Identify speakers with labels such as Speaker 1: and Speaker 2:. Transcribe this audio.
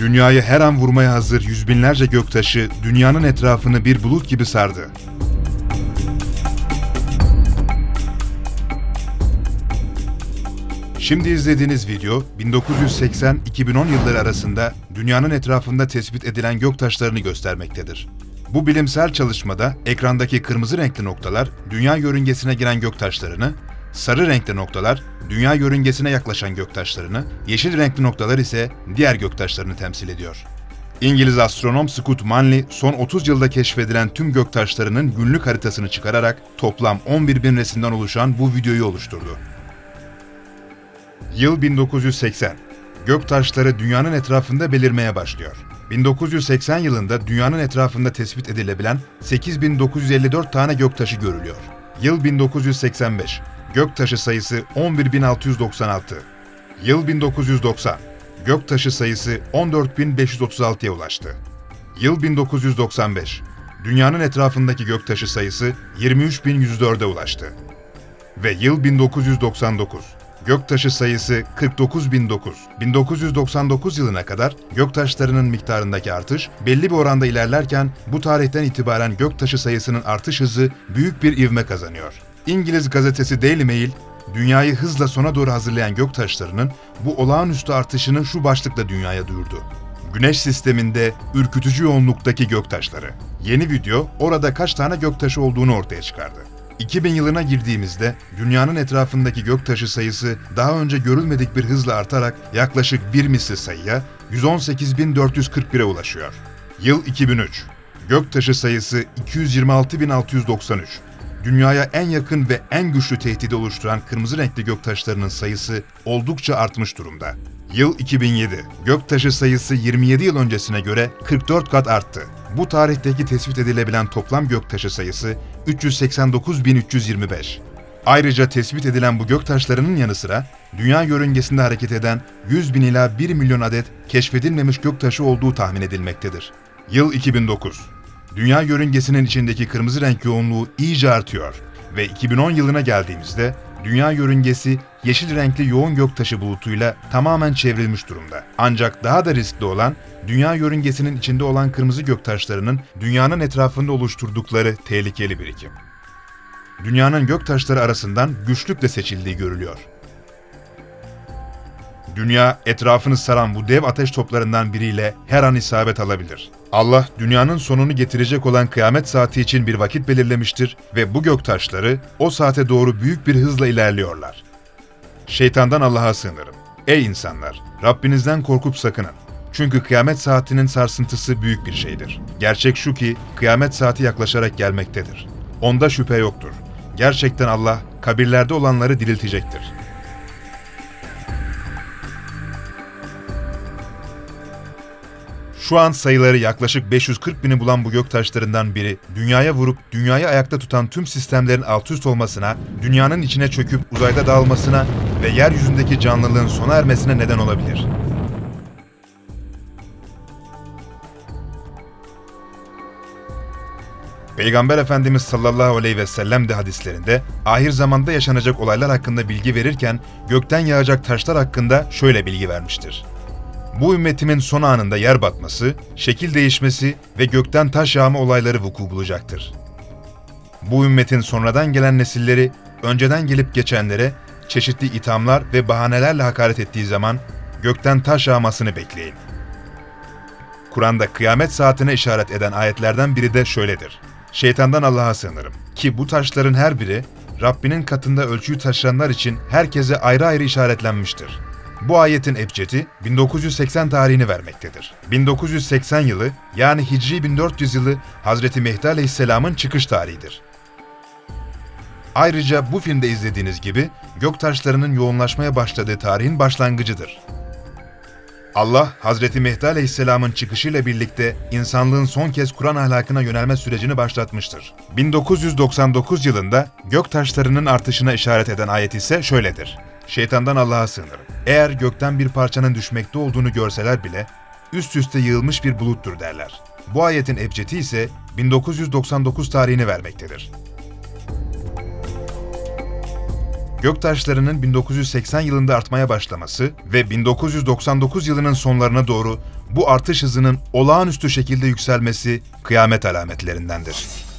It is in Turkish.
Speaker 1: Dünyayı her an vurmaya hazır yüz binlerce göktaşı dünyanın etrafını bir bulut gibi sardı. Şimdi izlediğiniz video 1980-2010 yılları arasında dünyanın etrafında tespit edilen göktaşlarını göstermektedir. Bu bilimsel çalışmada ekrandaki kırmızı renkli noktalar dünya yörüngesine giren göktaşlarını, sarı renkli noktalar dünya yörüngesine yaklaşan göktaşlarını, yeşil renkli noktalar ise diğer göktaşlarını temsil ediyor. İngiliz astronom Scott Manley son 30 yılda keşfedilen tüm göktaşlarının günlük haritasını çıkararak toplam 11 bin resimden oluşan bu videoyu oluşturdu. Yıl 1980. Göktaşları dünyanın etrafında belirmeye başlıyor. 1980 yılında dünyanın etrafında tespit edilebilen 8954 tane göktaşı görülüyor. Yıl 1985. Göktaşı sayısı 11696. Yıl 1990. Göktaşı sayısı 14536'ya ulaştı. Yıl 1995. Dünyanın etrafındaki göktaşı sayısı 23104'e ulaştı ve yıl 1999. Göktaşı sayısı 49009. 1999 yılına kadar göktaşlarının miktarındaki artış belli bir oranda ilerlerken bu tarihten itibaren göktaşı sayısının artış hızı büyük bir ivme kazanıyor. İngiliz gazetesi Daily Mail, dünyayı hızla sona doğru hazırlayan göktaşlarının bu olağanüstü artışını şu başlıkla dünyaya duyurdu. Güneş sisteminde ürkütücü yoğunluktaki göktaşları. Yeni video orada kaç tane göktaşı olduğunu ortaya çıkardı. 2000 yılına girdiğimizde dünyanın etrafındaki göktaşı sayısı daha önce görülmedik bir hızla artarak yaklaşık bir misli sayıya 118.441'e ulaşıyor. Yıl 2003. Göktaşı sayısı 226.693. Dünyaya en yakın ve en güçlü tehdidi oluşturan kırmızı renkli göktaşlarının sayısı oldukça artmış durumda. Yıl 2007. Göktaşı sayısı 27 yıl öncesine göre 44 kat arttı. Bu tarihteki tespit edilebilen toplam göktaşı sayısı 389.325. Ayrıca tespit edilen bu göktaşlarının yanı sıra dünya yörüngesinde hareket eden 100 bin ila 1 milyon adet keşfedilmemiş göktaşı olduğu tahmin edilmektedir. Yıl 2009. Dünya yörüngesinin içindeki kırmızı renk yoğunluğu iyice artıyor ve 2010 yılına geldiğimizde dünya yörüngesi yeşil renkli yoğun göktaşı bulutuyla tamamen çevrilmiş durumda. Ancak daha da riskli olan dünya yörüngesinin içinde olan kırmızı göktaşlarının dünyanın etrafında oluşturdukları tehlikeli birikim. Dünyanın göktaşları arasından güçlükle seçildiği görülüyor. Dünya etrafını saran bu dev ateş toplarından biriyle her an isabet alabilir. Allah dünyanın sonunu getirecek olan kıyamet saati için bir vakit belirlemiştir ve bu göktaşları o saate doğru büyük bir hızla ilerliyorlar. Şeytandan Allah'a sığınırım. Ey insanlar! Rabbinizden korkup sakının. Çünkü kıyamet saatinin sarsıntısı büyük bir şeydir. Gerçek şu ki kıyamet saati yaklaşarak gelmektedir. Onda şüphe yoktur. Gerçekten Allah kabirlerde olanları diriltecektir. Şu an sayıları yaklaşık 540 bini bulan bu göktaşlarından biri, dünyaya vurup dünyayı ayakta tutan tüm sistemlerin alt üst olmasına, dünyanın içine çöküp uzayda dağılmasına ve yeryüzündeki canlılığın sona ermesine neden olabilir. Peygamber Efendimiz sallallahu aleyhi ve sellem de hadislerinde ahir zamanda yaşanacak olaylar hakkında bilgi verirken gökten yağacak taşlar hakkında şöyle bilgi vermiştir. Bu ümmetimin son anında yer batması, şekil değişmesi ve gökten taş yağma olayları vuku bulacaktır. Bu ümmetin sonradan gelen nesilleri önceden gelip geçenlere çeşitli ithamlar ve bahanelerle hakaret ettiği zaman gökten taş yağmasını bekleyin. Kur'an'da kıyamet saatine işaret eden ayetlerden biri de şöyledir. Şeytandan Allah'a sığınırım. Ki bu taşların her biri Rabbinin katında ölçüyü taşıyanlar için herkese ayrı ayrı işaretlenmiştir. Bu ayetin ebcedi 1980 tarihini vermektedir. 1980 yılı yani Hicri 1400 yılı Hazreti Mehdi Aleyhisselam'ın çıkış tarihidir. Ayrıca bu filmde izlediğiniz gibi göktaşlarının yoğunlaşmaya başladığı tarihin başlangıcıdır. Allah, Hazreti Mehdi Aleyhisselam'ın çıkışıyla birlikte insanlığın son kez Kur'an ahlakına yönelme sürecini başlatmıştır. 1999 yılında göktaşlarının artışına işaret eden ayet ise şöyledir. Şeytandan Allah'a sığınırım. Eğer gökten bir parçanın düşmekte olduğunu görseler bile üst üste yığılmış bir buluttur derler. Bu ayetin ebcedi ise 1999 tarihini vermektedir. Göktaşlarının 1980 yılında artmaya başlaması ve 1999 yılının sonlarına doğru bu artış hızının olağanüstü şekilde yükselmesi kıyamet alametlerindendir.